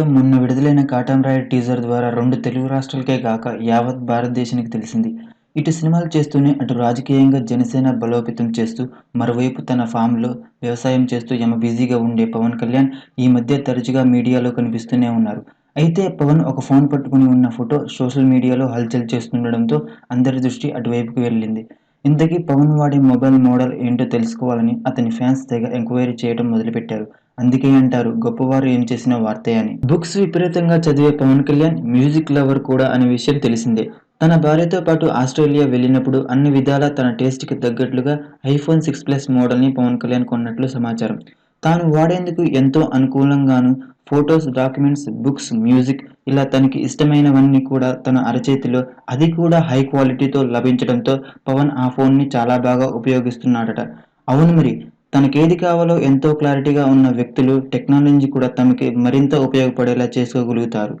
మొన్న విడుదలైన cotton Rayudu teaser ద్వారా రెండు తెలుగు రాష్ట్రాలకే కాక యావత్ భారతదేశానికి తెలిసింది. ఇటు సినిమాలు చేస్తూనే అటు రాజకీయంగా జనసేన బలోపేతం చేస్తూ మరోవైపు తన ఫామ్లో వ్యవసాయం చేస్తూ యమ బిజీగా ఉండే పవన్ కళ్యాణ్ ఈ మధ్య తరచుగా మీడియాలో కనిపిస్తూనే ఉన్నారు. అయితే పవన్ ఒక ఫోన్ పట్టుకుని ఉన్న ఫోటో సోషల్ మీడియాలో హల్చల్ చేస్తుండడంతో అందరి దృష్టి అటువైపుకు వెళ్ళింది. ఇంతకీ పవన్ వాడే మొబైల్ మోడల్ ఏంటో తెలుసుకోవాలని అతని ఫ్యాన్స్ తెగ ఎంక్వైరీ చేయడం మొదలుపెట్టారు. అందుకే అంటారు గొప్పవారు ఏం చేసిన వార్తే అని. బుక్స్ విపరీతంగా చదివే పవన్ కళ్యాణ్ మ్యూజిక్ లవర్ కూడా అనే విషయం తెలిసిందే. తన భార్యతో పాటు ఆస్ట్రేలియా వెళ్ళినప్పుడు అన్ని విధాలా తన టేస్ట్కి తగ్గట్లుగా ఐఫోన్ సిక్స్ ప్లస్ మోడల్ని పవన్ కళ్యాణ్ కొన్నట్లు సమాచారం. తాను వాడేందుకు ఎంతో అనుకూలంగాను ఫొటోస్ డాక్యుమెంట్స్ బుక్స్ మ్యూజిక్ ఇలా తనకి ఇష్టమైనవన్నీ కూడా తన అరచేతిలో అది కూడా హై క్వాలిటీతో లభించడంతో పవన్ ఆ ఫోన్ని చాలా బాగా ఉపయోగిస్తున్నాడట. అవును మరి తనకేది కావాలో ఎంతో క్లారిటీగా ఉన్న వ్యక్తులు టెక్నాలజీ కూడా తమకి మరింత ఉపయోగపడేలా చేసుకోగలుగుతారు.